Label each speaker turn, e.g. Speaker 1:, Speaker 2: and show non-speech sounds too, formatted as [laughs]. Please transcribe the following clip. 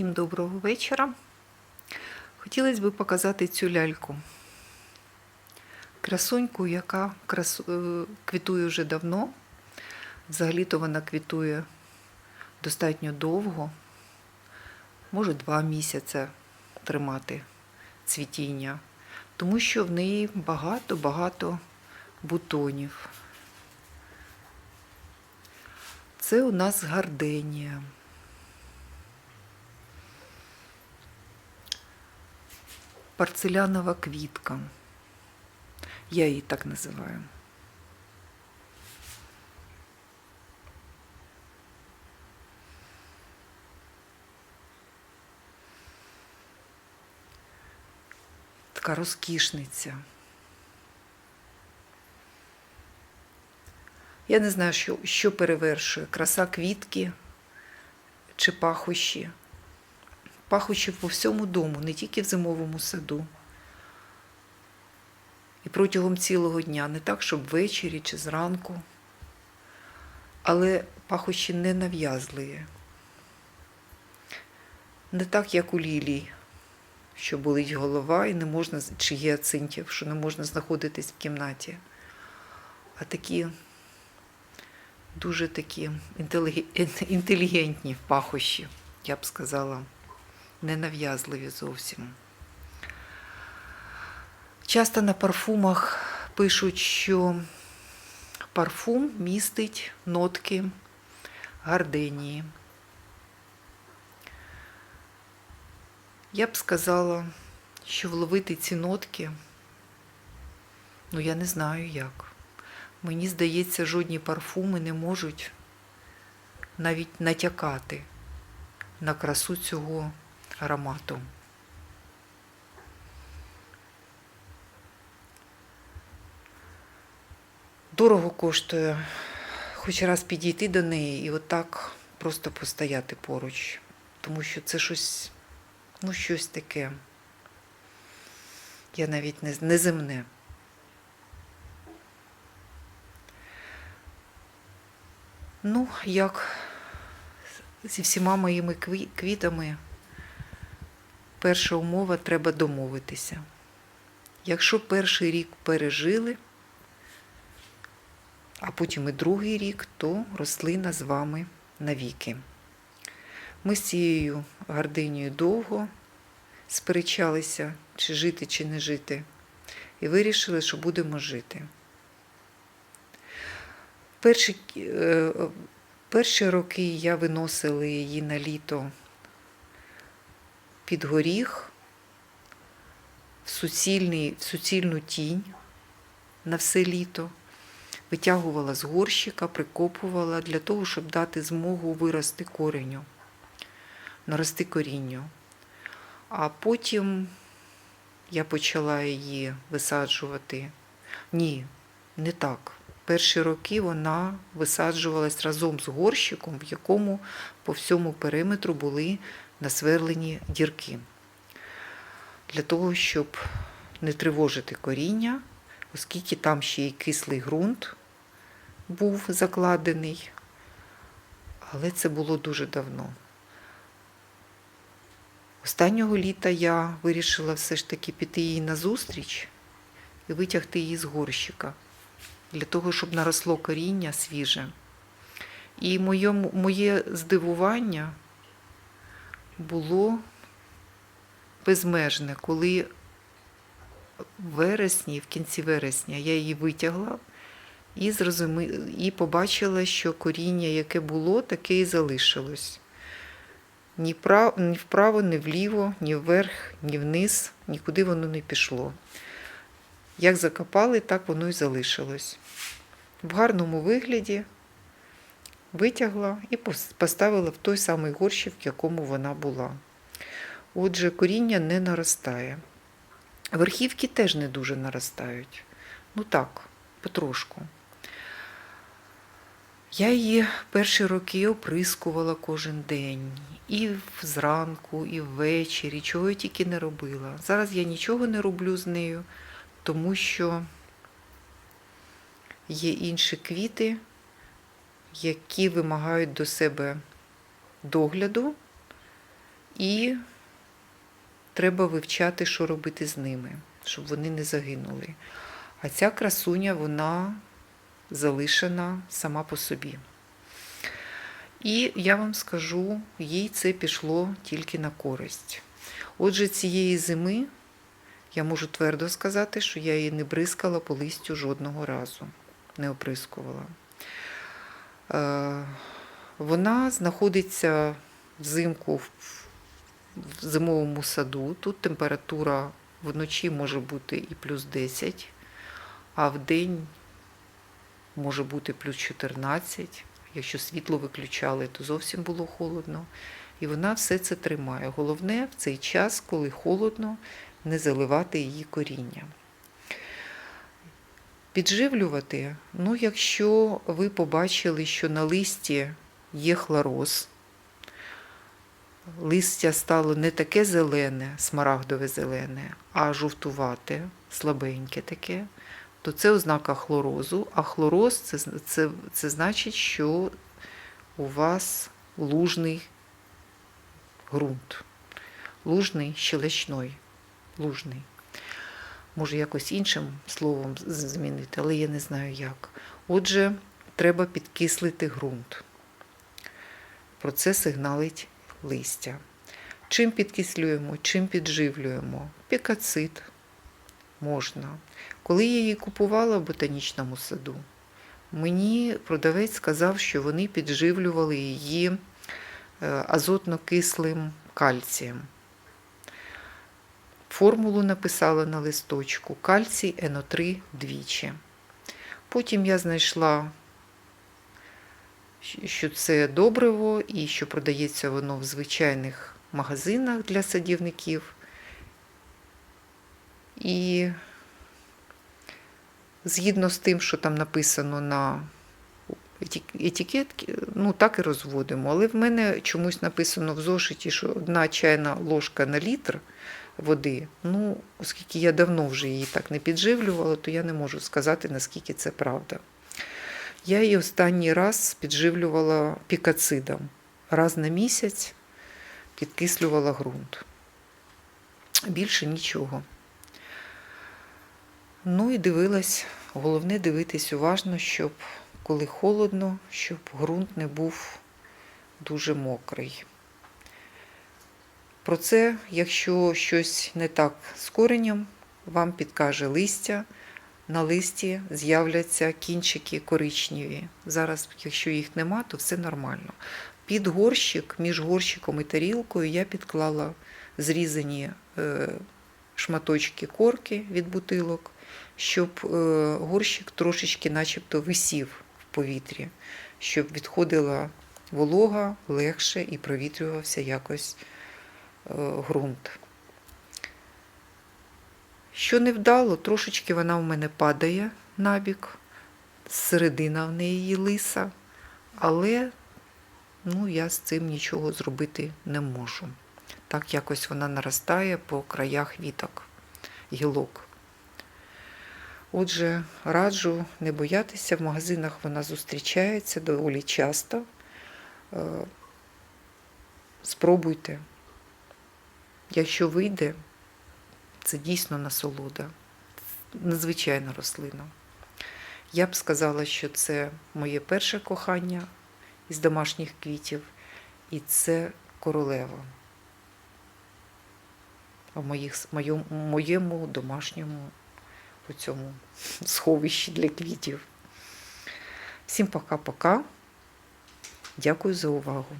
Speaker 1: Всім доброго вечора. Хотілося б показати цю ляльку. Красуньку, яка красу... е, квітує вже давно. Взагалі-то вона квітує достатньо довго, може два місяці тримати цвітіння, тому що в неї багато-багато бутонів. Це у нас гарденія. Порцелянова квітка. Я її так називаю. Така розкішниця. Я не знаю, що, що перевершує краса квітки чи пахощі. Пахощі по всьому дому, не тільки в зимовому саду. І протягом цілого дня, не так, щоб ввечері чи зранку, але пахощі не нав'язливі. Не так, як у лілій, що болить голова і не можна, чи гіацинтів, що не можна знаходитись в кімнаті. А такі дуже такі [laughs] інтелігентні пахощі, я б сказала, ненав'язливі зовсім. Часто на парфумах пишуть, що парфум містить нотки гарденії. Я б сказала, що вловити ці нотки, ну я не знаю як. Мені здається, жодні парфуми не можуть навіть натякати на красу цього аромату. Дорого коштує хоч раз підійти до неї і отак просто постояти поруч, тому що це щось, ну, щось таке. Я навіть не, неземне. Ну, як зі всіма моїми квітами, перша умова треба домовитися. Якщо перший рік пережили, а потім і другий рік, то рослина з вами навіки. Ми з цією гардинією довго сперечалися, чи жити, чи не жити, і вирішили, що будемо жити. Перші, е, перші роки я виносила її на літо під горіх, в, суцільний, в суцільну тінь на все літо, витягувала з горщика, прикопувала для того, щоб дати змогу вирости кореню, нарости корінню. А потім я почала її висаджувати. Ні, не так. Перші роки вона висаджувалась разом з горщиком, в якому по всьому периметру були насверлені дірки. Для того, щоб не тривожити коріння, оскільки там ще й кислий ґрунт був закладений, але це було дуже давно. Останнього літа я вирішила все ж таки піти їй назустріч і витягти її з горщика для того, щоб наросло коріння свіже. І моє, здивування було безмежне, коли в вересні, в кінці вересня, я її витягла і, зрозуми... і побачила, що коріння, яке було, таке і залишилось. Ні вправо, ні вліво, ні вверх, ні вниз, нікуди воно не пішло. Як закопали, так воно і залишилось. В гарному вигляді витягла і поставила в той самий горщик, в якому вона була. Отже, коріння не наростає. Верхівки теж не дуже наростають. Ну так, потрошку. Я її перші роки оприскувала кожен день. І зранку, і ввечері, чого я тільки не робила. Зараз я нічого не роблю з нею, тому що є інші квіти, які вимагають до себе догляду І треба вивчати, що робити з ними, щоб вони не загинули. А ця красуня, вона залишена сама по собі. І я вам скажу, їй це пішло тільки на користь. Отже, цієї зими я можу твердо сказати, що я її не бризкала по листю жодного разу, не оприскувала. Е, Вона знаходиться взимку в зимовому саду. Тут температура вночі може бути і плюс 10, а в день може бути плюс 14. Якщо світло виключали, то зовсім було холодно. І вона все це тримає. Головне в цей час, коли холодно, не заливати її коріння. Підживлювати, ну, якщо ви побачили, що на листі є хлороз, листя стало не таке зелене, смарагдове зелене, а жовтувате, слабеньке таке, то це ознака хлорозу. А хлороз це, це, це значить, що у вас лужний ґрунт, лужний щелечной, лужний. Може, якось іншим словом змінити, але я не знаю як. Отже, треба підкислити ґрунт. Про це сигналить листя. Чим підкислюємо, чим підживлюємо? Пікацит можна. Коли я її купувала в ботанічному саду, мені продавець сказав, що вони підживлювали її е, азотно-кислим кальцієм. Формулу написала на листочку кальцій НО3 двічі. Потім я знайшла, що це добриво і що продається воно в звичайних магазинах для садівників. І згідно з тим, що там написано на етик- етикетці, ну так і розводимо. Але в мене чомусь написано в зошиті, що одна чайна ложка на літр води. Ну, оскільки я давно вже її так не підживлювала, то я не можу сказати, наскільки це правда. Я її останній раз підживлювала пікацидом. Раз на місяць підкислювала ґрунт. Більше нічого. Ну і дивилась, головне дивитись уважно, щоб коли холодно, щоб ґрунт не був дуже мокрий. Про це, якщо щось не так з коренем, вам підкаже листя. На листі з'являться кінчики коричневі. Зараз, якщо їх нема, то все нормально. Під горщик, між горщиком і тарілкою я підклала зрізані е, шматочки корки від бутилок, щоб е, горщик трошечки начебто висів в повітрі, щоб відходила волога легше і провітрювався якось ґрунт. Що не вдало, трошечки вона в мене падає набік, середина в неї лиса, але ну, я з цим нічого зробити не можу. Так якось вона наростає по краях віток, гілок. Отже, раджу не боятися, в магазинах вона зустрічається доволі часто. Е, Спробуйте. Якщо вийде, це дійсно насолода, надзвичайна рослина. Я б сказала, що це моє перше кохання із домашніх квітів, і це королева в моїх, моєму, моєму домашньому у цьому сховищі для квітів. Всім пока-пока. Дякую за увагу.